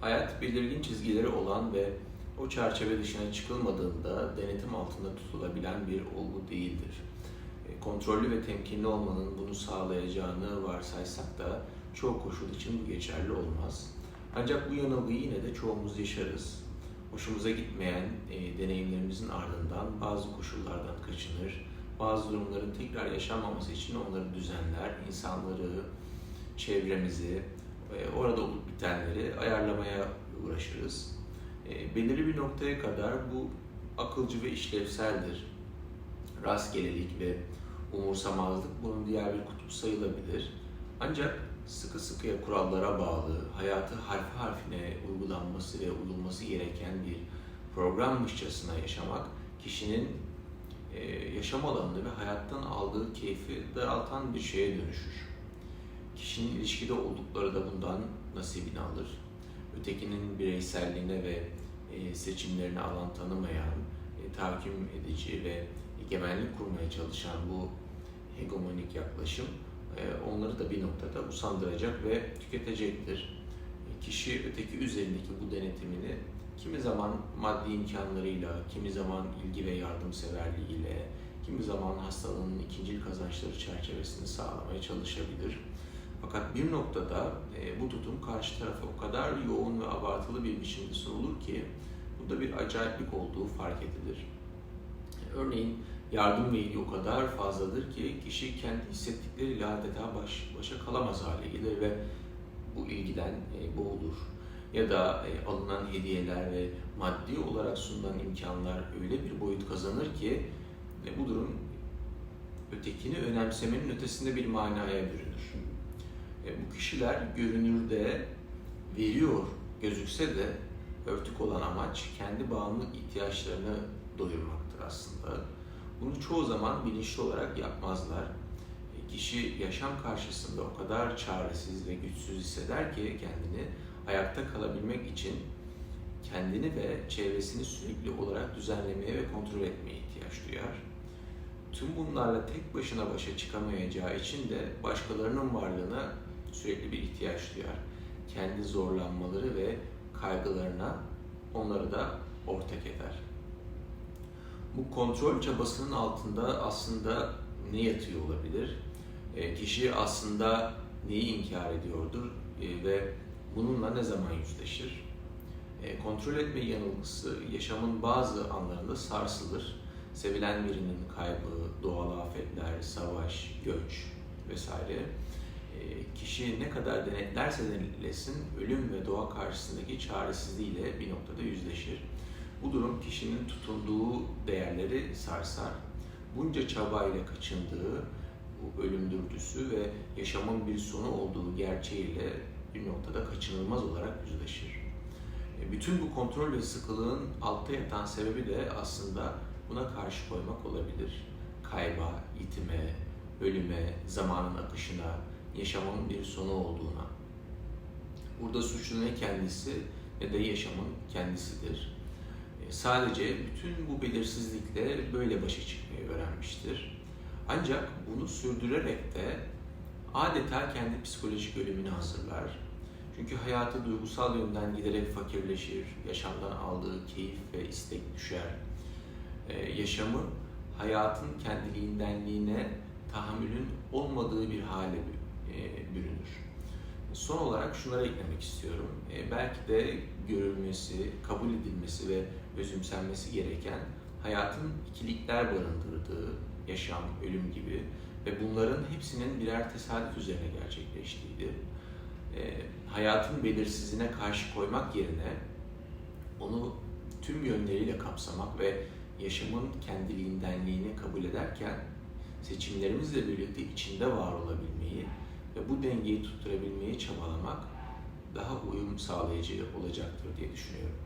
Hayat belirgin çizgileri olan ve o çerçeve dışına çıkılmadığında denetim altında tutulabilen bir olgu değildir. E, Kontrollü ve temkinli olmanın bunu sağlayacağını varsaysak da çoğu koşul için bu geçerli olmaz. Ancak bu yanılgıyı yine de çoğumuz yaşarız. Hoşumuza gitmeyen e, deneyimlerimizin ardından bazı koşullardan kaçınır, bazı durumların tekrar yaşanmaması için onları düzenler, insanları, çevremizi, orada olup bitenleri ayarlamaya uğraşırız. E, belirli bir noktaya kadar bu akılcı ve işlevseldir. Rastgelelik ve umursamazlık bunun diğer bir kutubu sayılabilir. Ancak sıkı sıkıya kurallara bağlı, hayatı harfi harfine uygulanması ve uyulması gereken bir programmışçasına yaşamak kişinin e, yaşam alanını ve hayattan aldığı keyfi daraltan bir şeye dönüşür. Kişinin ilişkide oldukları da bundan nasibini alır. Ötekinin bireyselliğine ve e, seçimlerine alan tanımayan, e, tahakküm edici ve egemenlik kurmaya çalışan bu hegemonik yaklaşım e, onları da bir noktada usandıracak ve tüketecektir. Kişi öteki üzerindeki bu denetimini kimi zaman maddi imkanlarıyla, kimi zaman ilgi ve yardımseverliğiyle, kimi zaman hastalığının ikincil kazançları çerçevesinde sağlamaya çalışabilir. Fakat bir noktada e, bu tutum karşı tarafa o kadar yoğun ve abartılı bir biçimde sunulur ki burada bir acayiplik olduğu fark edilir. Örneğin yardım ve ilgi o kadar fazladır ki kişi kendi hissettikleriyle adeta baş, başa kalamaz hale gelir ve bu ilgiden e, boğulur. Ya da e, alınan hediyeler ve maddi olarak sunulan imkanlar öyle bir boyut kazanır ki e, bu durum ötekini önemsemenin ötesinde bir manaya bürünür. E, bu kişiler görünürde veriyor gözükse de örtük olan amaç kendi bağımlılık ihtiyaçlarını doyurmaktır aslında. Bunu çoğu zaman bilinçli olarak yapmazlar. E, Kişi yaşam karşısında o kadar çaresiz ve güçsüz hisseder ki kendini ayakta kalabilmek için kendini ve çevresini sürekli olarak düzenlemeye ve kontrol etmeye ihtiyaç duyar. Tüm bunlarla tek başına başa çıkamayacağı için de başkalarının varlığına sürekli bir ihtiyaç duyar. Kendi zorlanmaları ve kaygılarına onları da ortak eder. Bu kontrol çabasının altında aslında ne yatıyor olabilir? E, kişi aslında neyi inkar ediyordur e, ve bununla ne zaman yüzleşir? E, kontrol etme yanılgısı yaşamın bazı anlarında sarsılır. Sevilen birinin kaybı, doğal afetler, savaş, göç vesaire. E, kişi ne kadar denetlerse denetlesin ölüm ve doğa karşısındaki çaresizliğiyle bir noktada yüzleşir. Bu durum kişinin tutunduğu değerleri sarsar. Bunca çabayla kaçındığı bu ölüm dürtüsü ve yaşamın bir sonu olduğu gerçeğiyle bir noktada kaçınılmaz olarak yüzleşir. E, Bütün bu kontrol ve sıkılığın altta yatan sebebi de aslında buna karşı koymak olabilir. Kayba, itime, ölüme, zamanın akışına, yaşamın bir sonu olduğuna. Burada suçlu ne kendisi ne de yaşamın kendisidir. E, Sadece bütün bu belirsizlikle böyle başa çıkmayı öğrenmiştir. Ancak bunu sürdürerek de adeta kendi psikolojik ölümünü hazırlar. Çünkü hayatı duygusal yönden giderek fakirleşir, yaşamdan aldığı keyif ve istek düşer. Ee, yaşamı hayatın kendiliğindenliğine tahammülün olmadığı bir hale bü- e, bürünür. Son olarak şunları eklemek istiyorum. Ee, belki de görülmesi, kabul edilmesi ve özümsenmesi gereken hayatın ikilikler barındırdığı yaşam, ölüm gibi ve bunların hepsinin birer tesadüf üzerine gerçekleştiğidir. E, hayatın belirsizliğine karşı koymak yerine onu tüm yönleriyle kapsamak ve yaşamın kendiliğindenliğini kabul ederken seçimlerimizle birlikte içinde var olabilmeyi ve bu dengeyi tutturabilmeyi çabalamak daha uyum sağlayıcı olacaktır diye düşünüyorum.